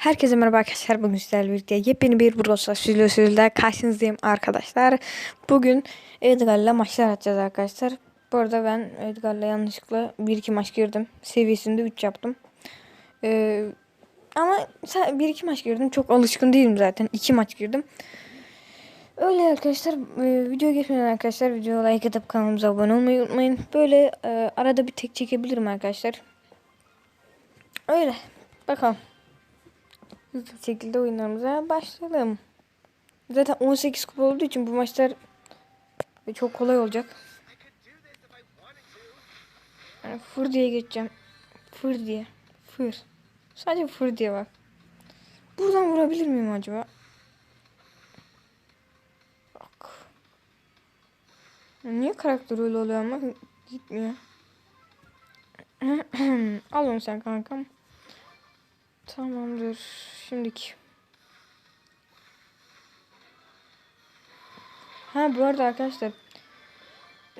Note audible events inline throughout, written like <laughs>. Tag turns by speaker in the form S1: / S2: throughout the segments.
S1: Herkese merhaba arkadaşlar. Bugün sizlerle birlikte yepyeni bir Brawl Stars karşınızdayım arkadaşlar. Bugün Edgar'la maçlar atacağız arkadaşlar. Bu arada ben Edgar'la yanlışlıkla 1-2 maç girdim. Seviyesinde 3 yaptım. Ee, ama 1-2 maç girdim. Çok alışkın değilim zaten. 2 maç girdim. Öyle arkadaşlar. E, video geçmeden arkadaşlar videoya like atıp kanalımıza abone olmayı unutmayın. Böyle e, arada bir tek çekebilirim arkadaşlar. Öyle. Bakalım hızlı bir şekilde oyunlarımıza başlayalım. Zaten 18 kupa olduğu için bu maçlar çok kolay olacak. Yani fır diye geçeceğim. Fır diye. Fır. Sadece fır diye bak. Buradan vurabilir miyim acaba? Bak. Niye karakter öyle oluyor ama gitmiyor. <clears throat> Al onu sen kankam. Tamamdır. Şimdiki. Ha bu arada arkadaşlar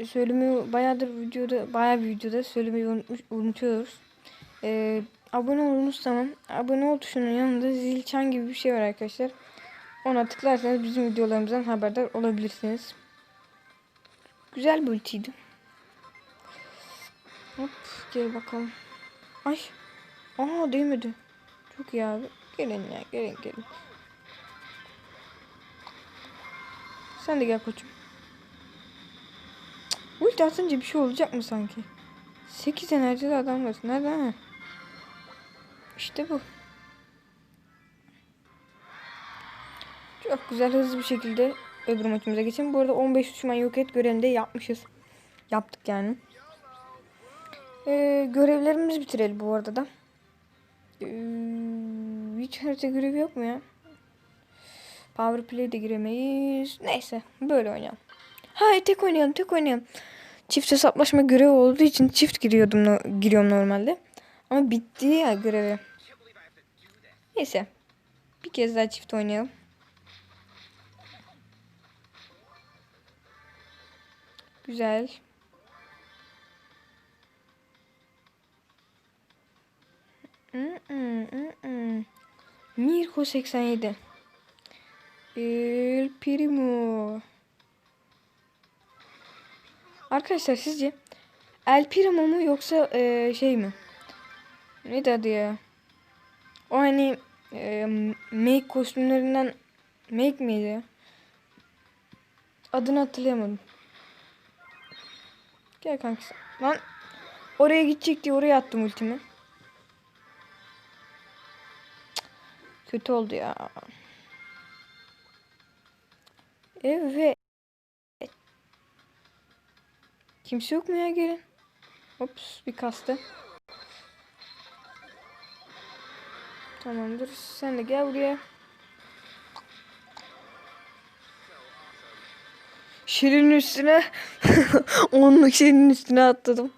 S1: söylemeyi bayağıdır videoda bayağı bir videoda söylemeyi unutmuş, unutuyoruz. Ee, abone olunuz tamam. Abone ol tuşunun yanında zil çan gibi bir şey var arkadaşlar. Ona tıklarsanız bizim videolarımızdan haberdar olabilirsiniz. Güzel bir ultiydi. Hop gel bakalım. Ay. Aa değmedi. Çok iyi abi. Gelin ya gelin gelin. Sen de gel koçum. Ulti atınca bir şey olacak mı sanki? 8 enerjili adam var. Nereden? İşte bu. Çok güzel hızlı bir şekilde öbür maçımıza geçelim. Bu arada 15 düşman yok et görevini de yapmışız. Yaptık yani. Ee, görevlerimizi bitirelim bu arada da. Ee, hiç harita görevi yok mu ya? Power Play'de giremeyiz. Neyse böyle oynayalım. Hayır tek oynayalım tek oynayalım. Çift hesaplaşma görevi olduğu için çift giriyordum no giriyorum normalde. Ama bitti ya görevi. Neyse. Bir kez daha çift oynayalım. Güzel. Mirko 87. El Primo. Arkadaşlar sizce El Primo mu yoksa e, şey mi? Ne adı ya? O hani e, make kostümlerinden make miydi? Adını hatırlayamadım. Gel kanka. Lan oraya gidecek diye oraya attım ultimi. Kötü oldu ya. Evet. Kimse yok mu ya gelin? Ops bir kastı. Tamamdır. Sen de gel buraya. Şirin üstüne <laughs> onluk şirinin üstüne atladım.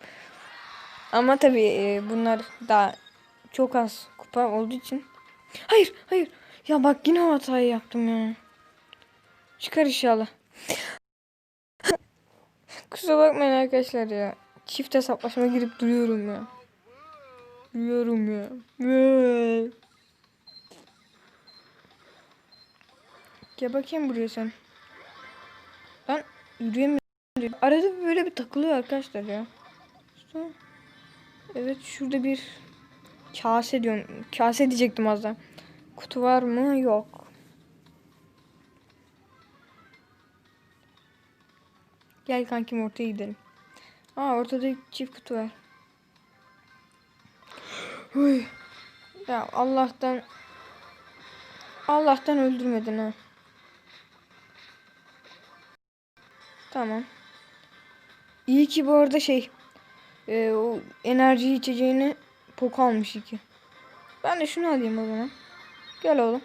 S1: Ama tabii e, bunlar daha çok az kupa olduğu için Hayır hayır. Ya bak yine o hatayı yaptım ya. Çıkar inşallah. <laughs> Kusura bakmayın arkadaşlar ya. Çift hesaplaşma girip duruyorum ya. Duruyorum ya. Gel bakayım buraya sen. Ben yürüyemiyorum. Arada böyle bir takılıyor arkadaşlar ya. Evet şurada bir Kase diyorum. Kase diyecektim az daha. Kutu var mı? Yok. Gel kankim ortaya gidelim. Aa ortada çift kutu var. Huy. Ya Allah'tan Allah'tan öldürmedin ha. Tamam. İyi ki bu arada şey e, o enerji içeceğini Poco almış iki. Ben de şunu alayım o zaman. Gel oğlum.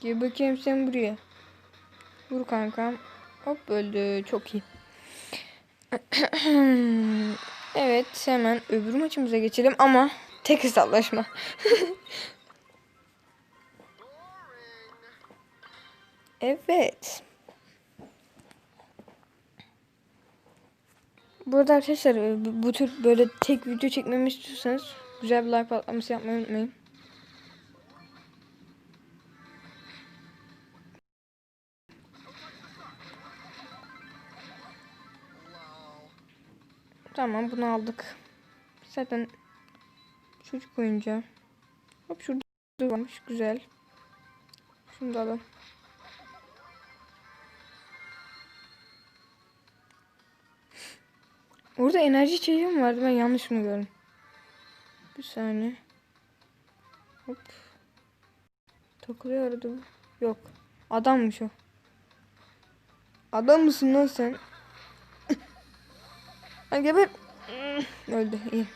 S1: Gel bakayım sen buraya. Vur kankam. Hop öldü. Çok iyi. <clears throat> evet hemen öbür maçımıza geçelim ama tek hesaplaşma. <laughs> evet. Burada arkadaşlar e, bu tür böyle tek video çekmemi istiyorsanız güzel bir like patlaması yapmayı unutmayın. Tamam bunu aldık. Zaten çocuk oyuncağı. Hop şurada şey varmış güzel. Şunu da alalım. Orada enerji içeceği mi vardı ben yanlış mı gördüm? Bir saniye. Hop. Takılıyor arada. bu. Yok. Adammış o. Adam mısın lan sen? <laughs> Lan geber. Öldü iyi.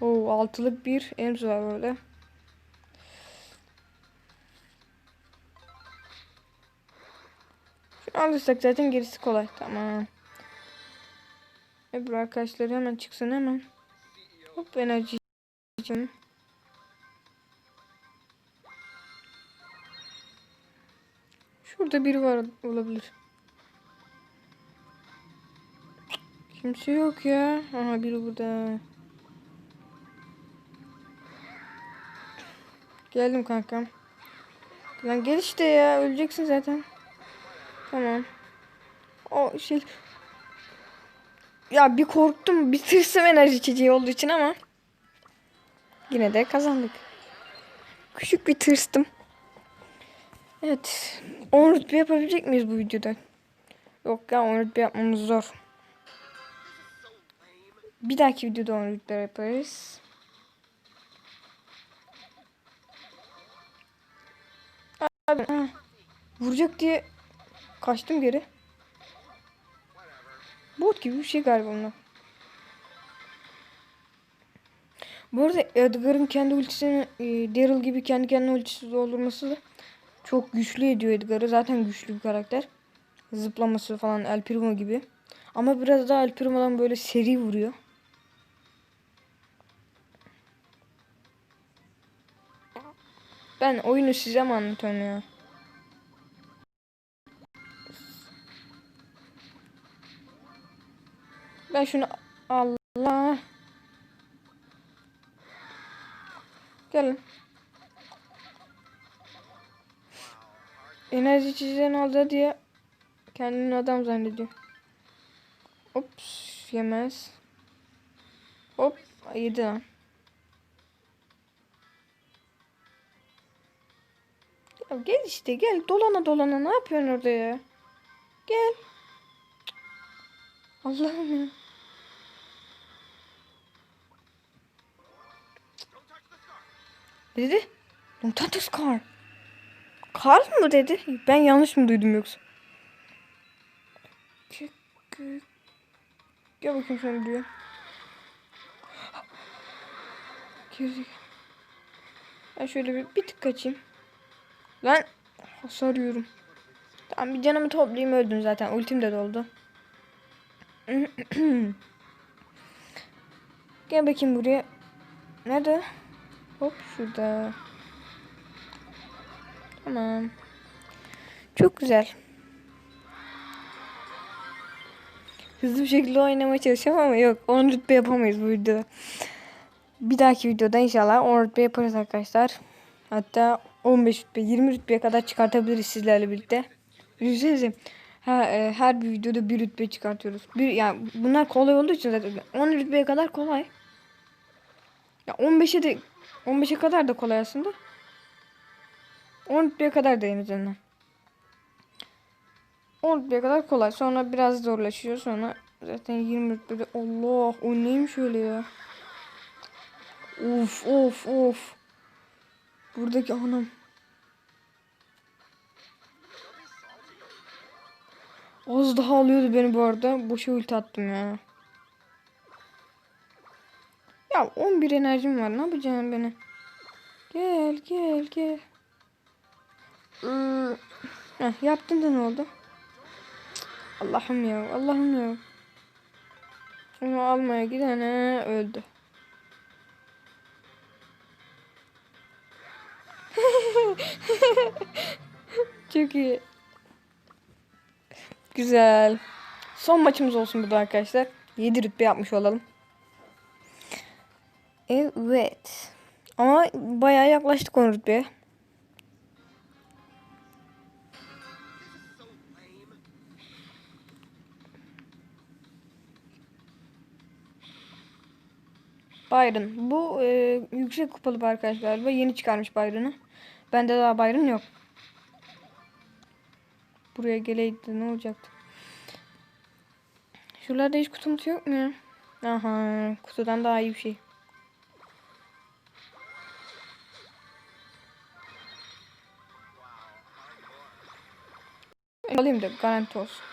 S1: Oo altılık bir ems var böyle. Şunu alırsak zaten gerisi kolay. Tamam. Öbür arkadaşlar hemen çıksın hemen. Hop enerji için. Şurada biri var olabilir. Kimse yok ya. Aha biri burada. Geldim kankam. Lan gel işte ya. Öleceksin zaten. Tamam. O şey. Ya bir korktum. Bir tırsım enerji içeceği olduğu için ama. Yine de kazandık. Küçük bir tırstım. Evet. 10 rütbe yapabilecek miyiz bu videoda? Yok ya 10 rütbe yapmamız zor. Bir dahaki videoda 10 rütbe yaparız. Abi. Vuracak diye kaçtım geri. Bot gibi bir şey galiba onlar. Bu arada Edgar'ın kendi ultisini e, Daryl gibi kendi kendine ultisi doldurması da çok güçlü ediyor Edgar'ı. Zaten güçlü bir karakter. Zıplaması falan El Primo gibi. Ama biraz daha El Primo'dan böyle seri vuruyor. Ben oyunu size mi anlatıyorum ya? Ben şunu Allah. Gelin. Enerji içeceğini aldı diye kendini adam zannediyor. Ops yemez. Hop yedi lan. Ya gel işte gel dolana dolana ne yapıyorsun orada ya? Gel. Allah'ım ya. Dedi? This car. Kar mı dedi? Ben yanlış mı duydum yoksa? Gel bakayım şöyle diyor. Girdik. Ben şöyle bir, bir tık kaçayım. Lan hasar yiyorum. Tamam bir canımı toplayayım öldüm zaten. Ultim de doldu. <clears throat> Gel bakayım buraya. Nerede? Hop şurada. Tamam. Çok güzel. Hızlı bir şekilde oynamaya çalışacağım ama yok. 10 rütbe yapamayız bu videoda. Bir dahaki videoda inşallah 10 rütbe yaparız arkadaşlar. Hatta 15 rütbe 20 rütbeye kadar çıkartabiliriz sizlerle birlikte. Düşünsenize her, e, her bir videoda bir rütbe çıkartıyoruz. Bir, yani bunlar kolay olduğu için zaten 10 rütbeye kadar kolay. Ya 15'e de 15'e kadar da kolay aslında. 10 rütbeye kadar da en azından. 10 rütbeye kadar kolay. Sonra biraz zorlaşıyor. Sonra zaten 20 rütbede Allah o neymiş öyle ya. Of of of. Buradaki anam. Az daha alıyordu beni bu arada. Boşa ulti attım ya. Ya 11 enerjim var. Ne yapacaksın beni? Gel gel gel. Hmm. Heh, yaptın da ne oldu? Allah'ım ya. Allah'ım ya. Onu almaya gidene öldü. <laughs> Çok iyi. Güzel. Son maçımız olsun burada arkadaşlar. 7 rütbe yapmış olalım. Evet. Ama bayağı yaklaştık 10 rütbeye. Byron. Bu e, yüksek kupalı bir arkadaş galiba. Yeni çıkarmış Byron'ı. Bende daha Byron yok. Buraya geleydi ne olacaktı? Şuralarda hiç kutumuz yok mu? Aha kutudan daha iyi bir şey. Alayım da garanti olsun.